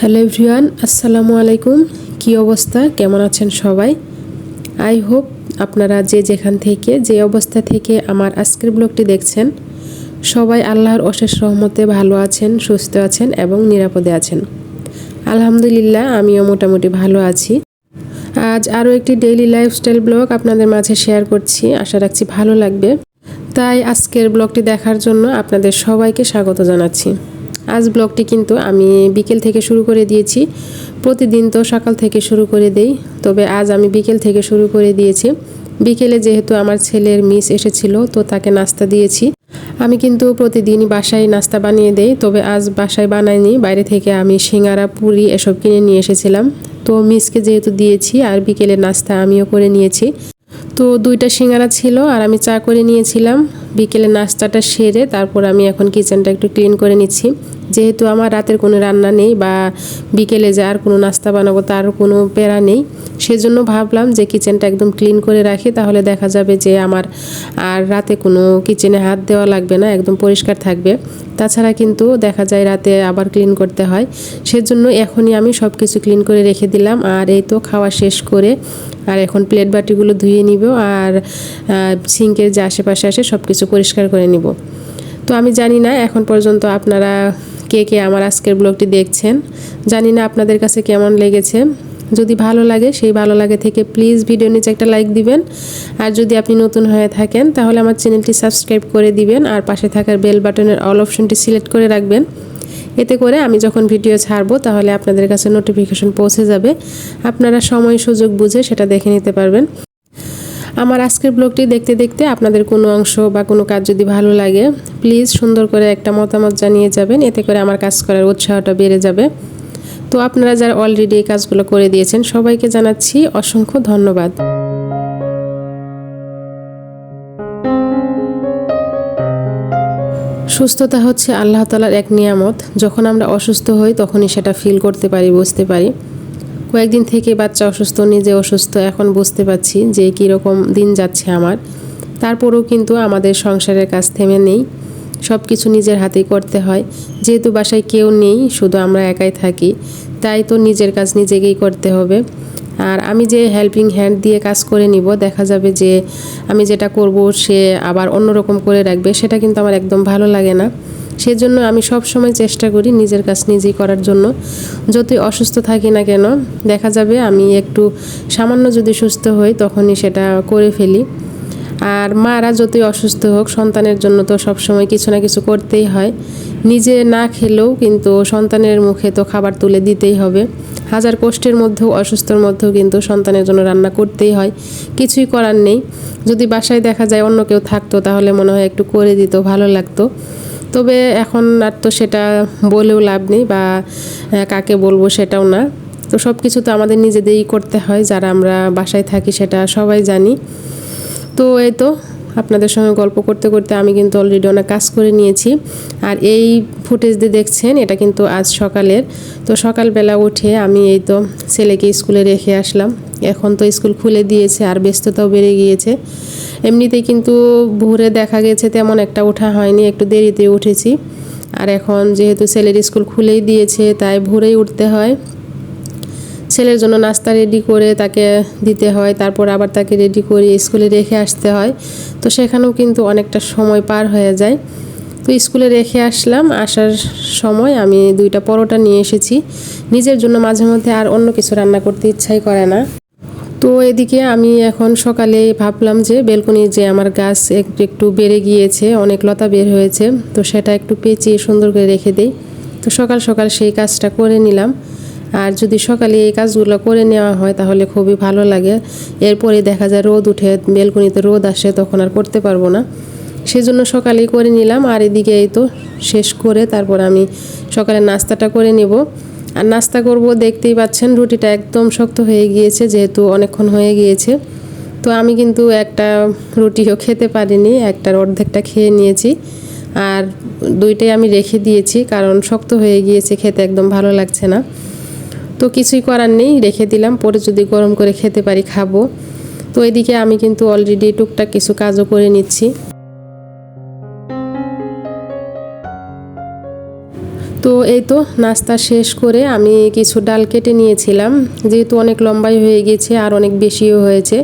Hello everyone, আসসালামু আলাইকুম। কি অবস্থা? কেমন আছেন সবাই? আই হোপ আপনারা যে যেখান থেকে, যে অবস্থা থেকে আমার আজকের ব্লগটি দেখছেন, সবাই আল্লাহর অশেষ রহমতে ভালো আছেন, সুস্থ আছেন এবং নিরাপদে আছেন। আলহামদুলিল্লাহ, আমিও মোটামুটি ভালো আছি। আজ আরও একটি ডেইলি লাইফস্টাইল ব্লগ আপনাদের মাঝে শেয়ার করছি, আশা রাখছি ভালো লাগবে। তাই আজকের ব্লগটি দেখার জন্য আপনাদের সবাইকে স্বাগত জানাচ্ছি। আজ ব্লগটি কিন্তু আমি বিকেল থেকে শুরু করে দিয়েছি। প্রতিদিন তো সকাল থেকে শুরু করে দেই, তবে আজ আমি বিকেল থেকে শুরু করে দিয়েছি। বিকেলে যেহেতু আমার ছেলের মিস এসেছিল, তো তাকে নাস্তা দিয়েছি। আমি কিন্তু প্রতিদিনই বাসায় নাস্তা বানিয়ে দেই, তবে আজ বাসায় বানাইনি। বাইরে থেকে আমি সিঙ্গারা, পুরি এসব কিনে নিয়ে এসেছিলাম। তো মিসকে যেহেতু দিয়েছি আর বিকেলে নাস্তা আমিও করে নিয়েছি। তো দুইটা সিঙ্গারা ছিল আর আমি চা করে নিয়েছিলাম। বিকেলে নাস্তাটা সেরে তারপর আমি এখন কিচেনটা একটু ক্লিন করে নিচ্ছি। যেহেতু আমার রাতের কোনো রান্না নেই বা বিকেলে যে আর কোনো নাস্তা বানাবো তার কোনো প্যারা নেই, সেজন্য ভাবলাম যে কিচেনটা একদম ক্লিন করে রাখি, তাহলে দেখা যাবে যে আমার আর রাতে কোনো কিচেনে হাত দেওয়া লাগবে না, একদম পরিষ্কার থাকবে। তাছাড়া কিন্তু দেখা যায় রাতে আবার ক্লিন করতে হয়, সেজন্য এখনই আমি সব কিছু ক্লিন করে রেখে দিলাম। আর এই তো খাওয়া শেষ করে আর এখন প্লেট বাটিগুলো ধুয়ে নিব আর সিঙ্কের যে আশেপাশে আসে সব কিছু পরিষ্কার করে নিব। তো আমি জানি না এখন পর্যন্ত আপনারা কে কে আমার আজকের ব্লগটি দেখছেন। জানি না আপনাদের কাছে কেমন লেগেছে। যদি ভালো লাগে, সেই ভালো লাগে থেকে প্লিজ ভিডিও নিচে একটা লাইক দিবেন। আর যদি আপনি নতুন হয়ে থাকেন, তাহলে আমার চ্যানেলটি সাবস্ক্রাইব করে দিবেন আর পাশে থাকার বেল বাটনের অল অপশনটি সিলেক্ট করে রাখবেন। এতে করে আমি যখন ভিডিও ছাড়বো, তাহলে আপনাদের কাছে নোটিফিকেশন পৌঁছে যাবে। আপনারা সময় সুযোগ বুঝে সেটা দেখে নিতে পারবেন। আমার আজকের ব্লগটি দেখতে দেখতে আপনাদের কোনো অংশ বা কোনো কাজ যদি ভালো লাগে প্লিজ সুন্দর করে একটা মতামত জানিয়ে যাবেন। এতে করে আমার কাজ করার উৎসাহটা বেড়ে যাবে। তো আপনারা যারা অলরেডি এই কাজগুলো করে দিয়েছেন, সবাইকে জানাচ্ছি অসংখ্য ধন্যবাদ। সুস্থতা হচ্ছে আল্লাহ তালার এক নিয়ামত। যখন আমরা অসুস্থ হই, তখনই সেটা ফিল করতে পারি, বুঝতে পারি। কয়েকদিন থেকে বাচ্চা অসুস্থ, নিজে অসুস্থ, এখন বুঝতে পারছি যে কীরকম দিন যাচ্ছে আমার। তারপরেও কিন্তু আমাদের সংসারের কাজ থেমে নেই সব কিছু নিজের হাতেই করতে হয়। যেহেতু বাসায় কেউ নেই, শুধু আমরা একাই থাকি, তাই তো নিজের কাজ নিজেকেই করতে হবে। আর আমি যে হেল্পিং হ্যান্ড দিয়ে কাজ করে নিব, দেখা যাবে যে আমি যেটা করব সে আবার অন্যরকম করে রাখবে, সেটা কিন্তু আমার একদম ভালো লাগে না। সেজন্য আমি সব সময় চেষ্টা করি নিজের কাজ নিজেই করার জন্য। যতই অসুস্থ থাকি না কেন, দেখা যাবে আমি একটু সামান্য যদি সুস্থ হই তখনই সেটা করে ফেলি। আর মারা যতই অসুস্থ হোক, সন্তানের জন্য তো সবসময় কিছু না কিছু করতেই হয়। নিজে না খেলেও কিন্তু সন্তানের মুখে তো খাবার তুলে দিতেই হবে। হাজার কষ্টের মধ্যেও, অসুস্থর মধ্যেও কিন্তু সন্তানের জন্য রান্না করতেই হয়। কিছুই করার নেই। যদি বাসায় দেখা যায় অন্য কেউ থাকতো তাহলে মনে হয় একটু করে দিত, ভালো লাগতো। তবে এখন আর তো সেটা বলেও লাভ নেই বা কাকে বলব সেটাও না। তো সব কিছু তো আমাদের নিজেদেরই করতে হয়, যারা আমরা বাসায় থাকি সেটা সবাই জানি। তো এই তো, আপনাদের সঙ্গে গল্প করতে করতে আমি কিন্তু অলরেডি অনেক কাজ করে নিয়েছি। আর এই ফুটেজ দিয়ে দেখছেন, এটা কিন্তু আজ সকালের। তো সকালবেলা উঠে আমি এই তো ছেলেকে স্কুলে রেখে আসলাম। এখন তো স্কুল খুলে দিয়েছে আর ব্যস্ততাও বেড়ে গিয়েছে। এমনিতেই কিন্তু ভোরে দেখা গেছে তেমন একটা ওঠা হয়নি, একটু দেরিতে উঠেছি। আর এখন যেহেতু ছেলের স্কুল খুলেই দিয়েছে, তাই ভোরেই উঠতে হয়। ছেলের জন্য নাস্তা রেডি করে তাকে দিতে হয়, তারপর আবার তাকে রেডি করে স্কুলে রেখে আসতে হয়। তো সেখানেও কিন্তু অনেকটা সময় পার হয়ে যায়। তো স্কুলে রেখে আসলাম, আসার সময় আমি দুইটা পরোটা নিয়ে এসেছি। নিজের জন্য মাঝে মধ্যে আর অন্য কিছু রান্না করতে ইচ্ছাই করে না। তো এদিকে আমি এখন সকালে ভাবলাম যে বেলকনি যে আমার গাছ একটু একটু বেড়ে গিয়েছে, অনেক লতা বের হয়েছে, তো সেটা একটু পেঁচিয়ে সুন্দর করে রেখে দেই। তো সকাল সকাল সেই কাজটা করে নিলাম। আর যদি সকালে এই কাজগুলো করে নেওয়া হয় তাহলে খুবই ভালো লাগে। এরপরে দেখা যায় রোদ উঠে, বেলকনিতে রোদ আসে, তখন আর করতে পারব না। সেজন্য সকালেই করে নিলাম। আর এদিকে এই তো শেষ করে তারপর আমি সকালে নাস্তাটা করে নিব। আর নাস্তা করব, দেখতেই পাচ্ছেন রুটিটা একদম শক্ত হয়ে গিয়েছে যেহেতু অনেকক্ষণ হয়ে গিয়েছে। তো আমি কিন্তু একটা রুটিও খেতে পারিনি, একটার অর্ধেকটা খেয়ে নিয়েছি। আর দুইটাই আমি রেখে দিয়েছি কারণ শক্ত হয়ে গিয়েছে, খেতে একদম ভালো লাগছে না। তো কিছুই করার নেই, রেখে দিলাম, পরে যদি গরম করে খেতে পারি খাব। তো এদিকে আমি কিন্তু অলরেডি টুকটাক কিছু কাজও করে নিচ্ছি। তো এই তো নাস্তা শেষ করে আমি কিছু ডাল কেটে নিয়েছিলাম। যেহেতু অনেক লম্বাই হয়ে গেছে আর অনেক বেশিও হয়েছে,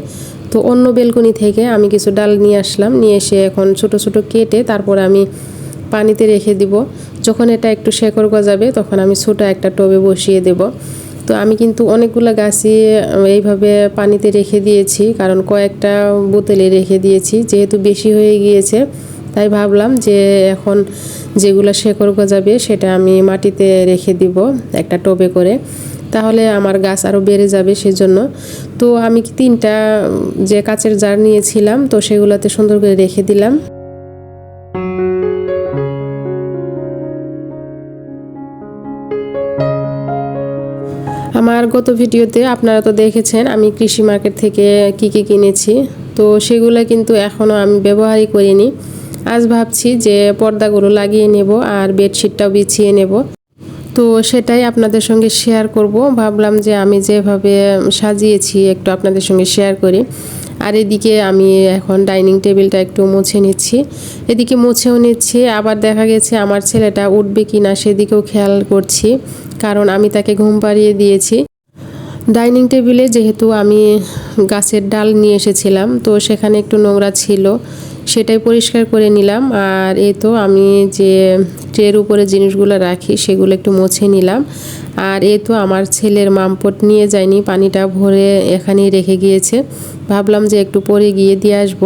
তো অন্য বেলকনি থেকে আমি কিছু ডাল নিয়ে আসলাম। নিয়ে এসে এখন ছোট ছোট কেটে তারপর আমি পানিতে রেখে দিব। যখন এটা একটু শেকড় গজাবে তখন আমি ছোটো একটা টবে বসিয়ে দেব। তো আমি কিন্তু অনেকগুলো গাছই এইভাবে পানিতে রেখে দিয়েছি, কারণ কয়েকটা বোতলে রেখে দিয়েছি। যেহেতু বেশি হয়ে গিয়েছে তাই ভাবলাম যে এখন যেগুলো শেকড় গজাবে সেটা আমি মাটিতে রেখে দিব একটা টবে করে। তাহলে আমার গাছ আরও বেড়ে যাবে সেজন্য। তো আমি তিনটা, যে কাচের জার নিয়েছিলাম, তো সেগুলোতে সুন্দর করে রেখে দিলাম। আমার গত ভিডিওতে আপনারা তো দেখেছেন আমি কৃষি মার্কেট থেকে কি কি কিনেছি। তো সেগুলো কিন্তু এখনও আমি ব্যবহারই করিনি। আজ ভাবছি যে পর্দাগুলো লাগিয়ে নেব আর বেডশিটটাও বিছিয়ে নেব। তো সেটাই আপনাদের সঙ্গে শেয়ার করব। ভাবলাম যে আমি যেভাবে সাজিয়েছি একটু আপনাদের সঙ্গে শেয়ার করি। আর এদিকে আমি এখন ডাইনিং টেবিলটা একটু মুছে নিচ্ছি। এদিকে মুছেও নিচ্ছি। আবার দেখা গেছে আমার ছেলেটা উঠবে কি না সেদিকেও খেয়াল করছি। কারণ আমি তাকে ঘুম পাড়িয়ে দিয়েছি। ডাইনিং টেবিলে যেহেতু আমি গাছের ডাল নিয়ে এসেছিলাম, তো সেখানে একটু নোংরা ছিল। সেটাই পরিষ্কার করে নিলাম। আর এ তো আমি যে ট্রের উপরে জিনিসগুলো রাখি, সেগুলো একটু মুছে নিলাম। আর এ তো আমার ছেলের মামপট নিয়ে যায়নি, পানিটা ভরে এখানেই রেখে গিয়েছে। ভাবলাম যে একটু পরে গিয়ে দিয়ে আসব।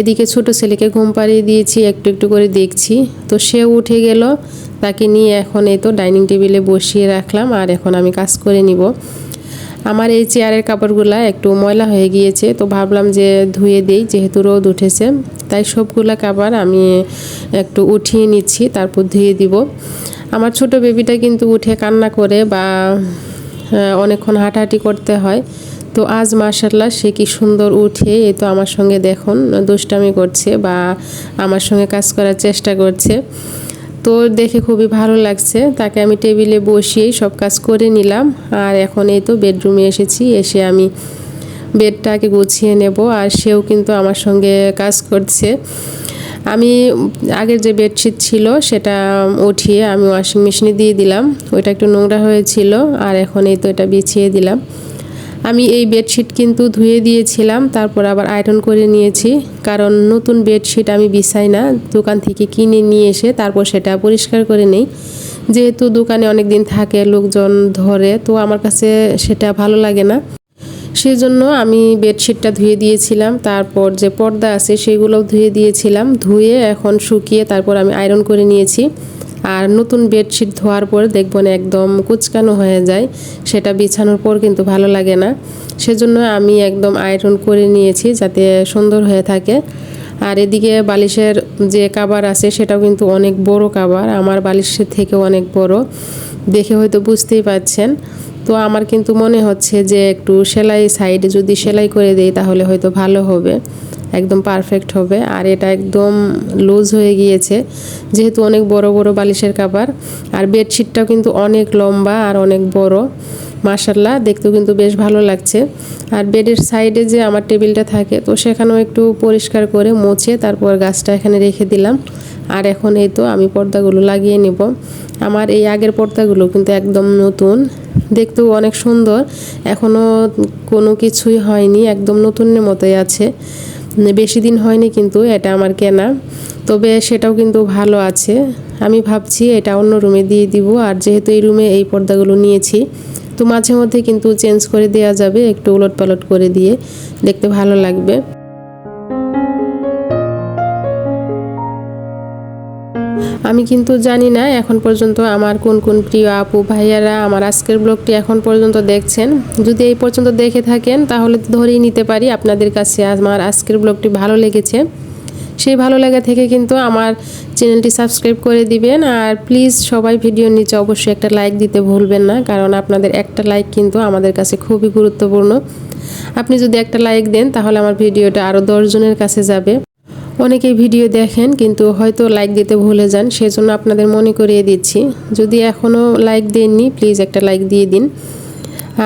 এদিকে ছোট ছেলেকে ঘুম পাড়িয়ে দিয়েছি, একটু একটু করে দেখছি। তো সে উঠে গেল, তাকে নিয়ে এখন এই তো ডাইনিং টেবিলে বসিয়ে রাখলাম, আর এখন আমি কাজ করে নিব। আমার এই চেয়ারের কাপড়গুলো একটু ময়লা হয়ে গিয়েছে, তো ভাবলাম যে ধুয়ে দেই, যেহেতু রোদ উঠেছে। তাই সবগুলো কাপড় আমি একটু উঠিয়ে নিচ্ছি, তারপর ধুয়ে দিব। আমার ছোট বেবিটা কিন্তু উঠে কান্না করে বা অনেকক্ষণ হাঁটাহাঁটি করতে হয়। তো আজ মার্শাল্লাহ সে কি সুন্দর উঠে, এ তো আমার সঙ্গে দেখুন, দুষ্টামি করছে বা আমার সঙ্গে কাজ করার চেষ্টা করছে। তো দেখে খুবই ভালো লাগছে। তাকে আমি টেবিলে বসিয়েই সব কাজ করে নিলাম। আর এখন এই তো বেডরুমে এসেছি, এসে আমি বেডটাকে গুছিয়ে নেব আর সেও কিন্তু আমার সঙ্গে কাজ করছে। আমি আগের যে বেডশিট ছিল সেটা উঠিয়ে আমি ওয়াশিং মেশিনে দিয়ে দিলাম। ওইটা একটু নোংরা হয়েছিল আর এখন এই তো এটা বিছিয়ে দিলাম। আমি এই বেডশিট কিন্তু ধুয়ে দিয়েছিলাম, তারপর আবার আয়রন করে নিয়েছি। কারণ নতুন বেডশিট আমি বিছাই না, দোকান থেকে কিনে নিয়ে এসে তারপর সেটা পরিষ্কার করে নেই। যেহেতু দোকানে অনেক দিন থাকে, লোকজন ধরে, তো আমার কাছে সেটা ভালো লাগে না। সেজন্য আমি বেডশিটটা ধুয়ে দিয়েছিলাম, তারপর যে পর্দা আছে সেগুলোও ধুয়ে দিয়েছিলাম, ধুয়ে এখন শুকিয়ে তারপর আমি আয়রন করে নিয়েছি। আর নতুন বেডশিট ধোয়ার পর দেখবেন একদম কুচকানো হয়ে যায়। সেটা বিছানোর পর কিন্তু ভালো লাগে না। সেজন্য আমি একদম আয়রন করে নিয়েছি যাতে সুন্দর হয়ে থাকে। আর এদিকে বালিশের যে কাবার আছে সেটাও কিন্তু অনেক বড় কাবার আমার বালিশের থেকে অনেক বড়। দেখে হয়তো বুঝতেই পাচ্ছেন। তো আমার কিন্তু মনে হচ্ছে যে একটু সেলাই সাইডে যদি সেলাই করে দেই তাহলে হয়তো ভালো হবে। একদম পারফেক্ট হবে। আর এটা একদম লুজ হয়ে গিয়েছে। যেহেতু অনেক বড় বড় বালিশের কাবার আর বেডশিটটাও কিন্তু অনেক লম্বা আর অনেক বড়। মার্শাল্লাহ দেখতেও কিন্তু বেশ ভালো লাগছে। আর বেডের সাইডে যে আমার টেবিলটা থাকে, তো সেখানেও একটু পরিষ্কার করে মুছে তারপর গাছটা এখানে রেখে দিলাম। আর এখন এই তো আমি পর্দাগুলো লাগিয়ে নেব। আমার এই আগের পর্দাগুলো কিন্তু একদম নতুন। দেখতেও অনেক সুন্দর। এখনও কোনো কিছুই হয়নি, একদম নতুনের মতোই আছে। বেশি দিন হয়নি কিন্তু এটা আমার কেনা। তবে সেটাও কিন্তু ভালো আছে। আমি ভাবছি এটা অন্য রুমে দিয়ে দিব আর যেহেতু এই রুমে এই পর্দাগুলো নিয়েছি, তো মাঝে মধ্যে কিন্তু চেঞ্জ করে দেওয়া যাবে একটু উলট পালট করে দিয়ে। দেখতে ভালো লাগবে। আমি কিন্তু জানি না এখন পর্যন্ত আমার কোন কোন প্রিয় আপু, ভাইয়ারা আমার আজকের ব্লগটি এখন পর্যন্ত দেখছেন। যদি এই পর্যন্ত দেখে থাকেন, তাহলে ধরেই নিতে পারি আপনাদের কাছে আমার আজকের ব্লগটি ভালো লেগেছে। সেই ভালো লাগা থেকে কিন্তু আমার চ্যানেলটি সাবস্ক্রাইব করে দিবেন। আর প্লিজ সবাই ভিডিওর নিচে অবশ্যই একটা লাইক দিতে ভুলবেন না, কারণ আপনাদের একটা লাইক কিন্তু আমাদের কাছে খুবই গুরুত্বপূর্ণ। আপনি যদি একটা লাইক দেন, তাহলে আমার ভিডিওটা আরও দশজনের কাছে যাবে। অনেকেই ভিডিও দেখেন, কিন্তু হয়তো লাইক দিতে ভুলে যান, সেজন্য আপনাদের মনে করিয়ে দিচ্ছি। যদি এখনও লাইক দেননি প্লিজ একটা লাইক দিয়ে দিন।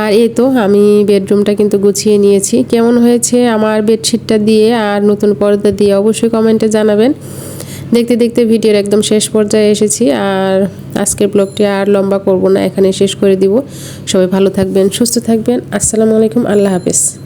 আর এই তো, আমি বেডরুমটা কিন্তু গুছিয়ে নিয়েছি। কেমন হয়েছে আমার বেডশিটটা দিয়ে আর নতুন পর্দা দিয়ে অবশ্যই কমেন্টে জানাবেন। দেখতে দেখতে ভিডিওর একদম শেষ পর্যায়ে এসেছি, আর আজকের ব্লগটি আর লম্বা করব না এখানে শেষ করে দিব। সবাই ভালো থাকবেন, সুস্থ থাকবেন। আসসালামু আলাইকুম, আল্লাহ হাফেজ।